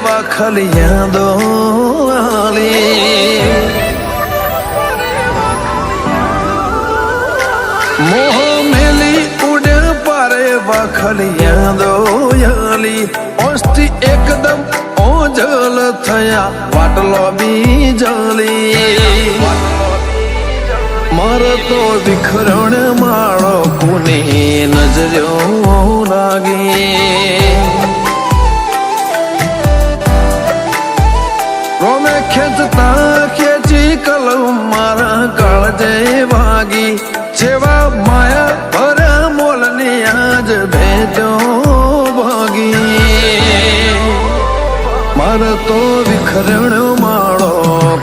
વખલિયા દોલી મોહ મેલી ઉડે પારે વખલિયા દોયાલી ઓસ્તી એકદમ ઓજલ થયા વાટલો બીજલી મારો તો વિખરણ માળો કોની નજર્યો લાગે તો વિખરણ્યો માળો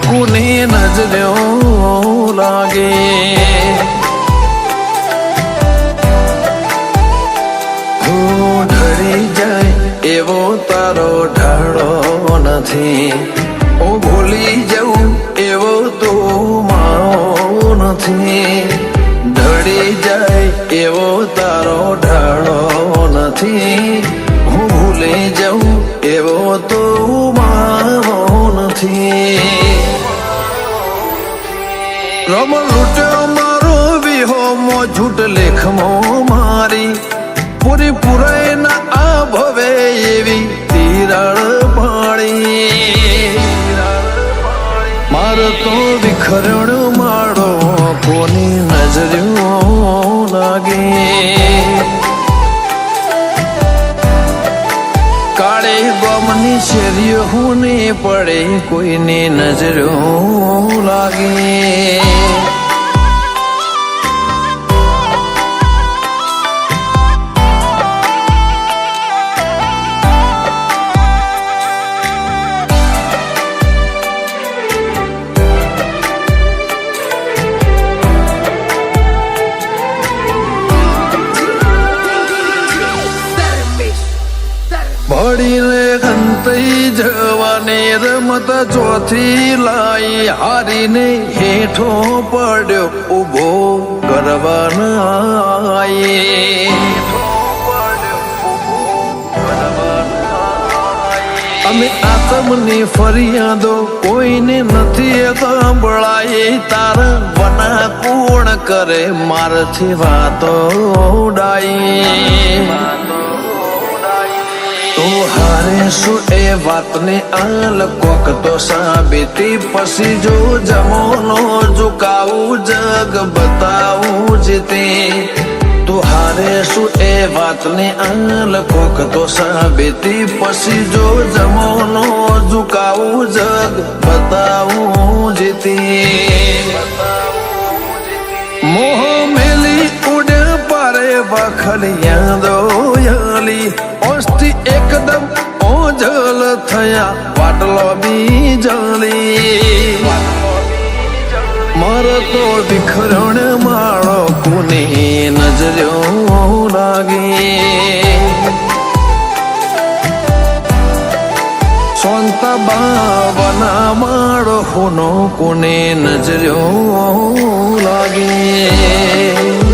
કુને નજર્યો લાગે. ઢળી જાય એવો તારો ઢાળો નથી. હું ભૂલી જવું એવો તો મારો નથી. ઢળી જાય એવો તારો ઢાળો નથી. હું ભૂલી જવું નથી. રમ લૂટ્યો મારો વિહો, મો ઝૂટ લેખમો મારી. પૂરી પુરાય ના આ ભવે એવી તિરાળ પાણી. માર તો વિખરણ માળો કોની નજર્યો લાગે. કાળે ગમની શેરીઓ હું પડે કોઈને નજરો લાગે. ગંતઈ જવાની રમત ચોથી લાઈ હારીને હેઠો પડ્યો ઊભો કરવાનાય અમે આતમની ફરિયાદો કોઈને નથી સાંભળાય. તારા વના કોણ કરે, મારથી વાતો ઉડાઈ તો હારે શું એ વાતને આલ કોક તો સાબિતી. પછી જો જમોનો ઝુકાવું, જગ બતાવું જીતે તું. હારે શું એ વાતને આલ કોક તો સાબિતી. પછી જો જમોનો ઝુકાવું, જગ બતાવું જીતે મોહ મેલી ઉડે પારે ઓસ્તી એકદમ ઓજલ થયા, વાટલો બીજળી મારો તો વિખરણ માળો કુને નજર્યો લાગે. સોંત બાવના માળો હુનો કોને નજર્યો લાગે.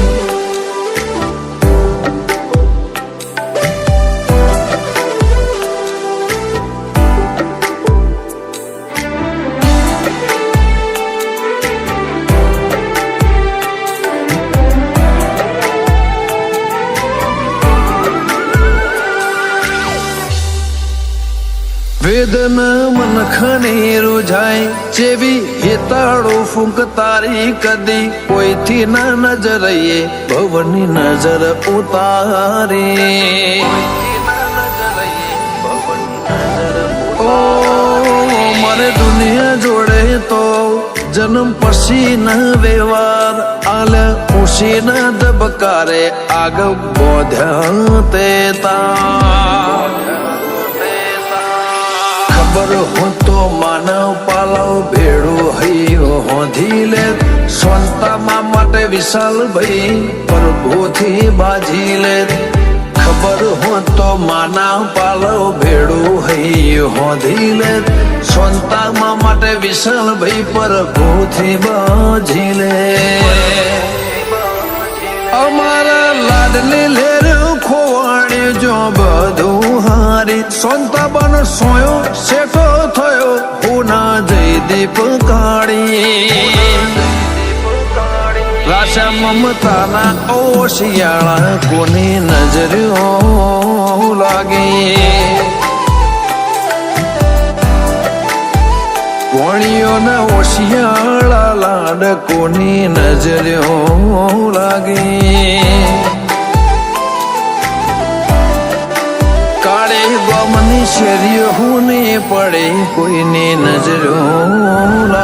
વેદન મનખની રૂજાય જાય, જેવી હેતાળો ફૂંક તારી કદી. કોઈથી ના નજરઈએ ભવની નજર ઉતારી. ઓ, મારે દુનિયા જોડે તો જન્મ પછી ન વ્યવહાર, આલ ઉશી ન દબકારે આગ બોધ્યા તે તા ખબર હું તો માનવ પાલવ ભેડું હૈયો હોધી લે સ્વંતામાં માટે વિશાલ ભાઈ પ્રભુથી બાજી લે. ખબર હું તો માનવ પાલવ ભેડું હૈયો હોધી લે સ્વંતામાં માટે વિશાલ ભાઈ પ્રભુથી બાજી લે. અમારા લાડલી લેર ખોવાણી જો બધું હારી સોનતા બન સોયો શેઠો થયો પૂના જયદીપ કાળી રાશા મમતાના ઓશિયાળા કોની નજર્યો લાગે કોણીઓના ઓશિયાળા લાડ કોની નજર્યો લાગે કાળે ગમની શેરીઓ હું ને પડે કોઈને નજરો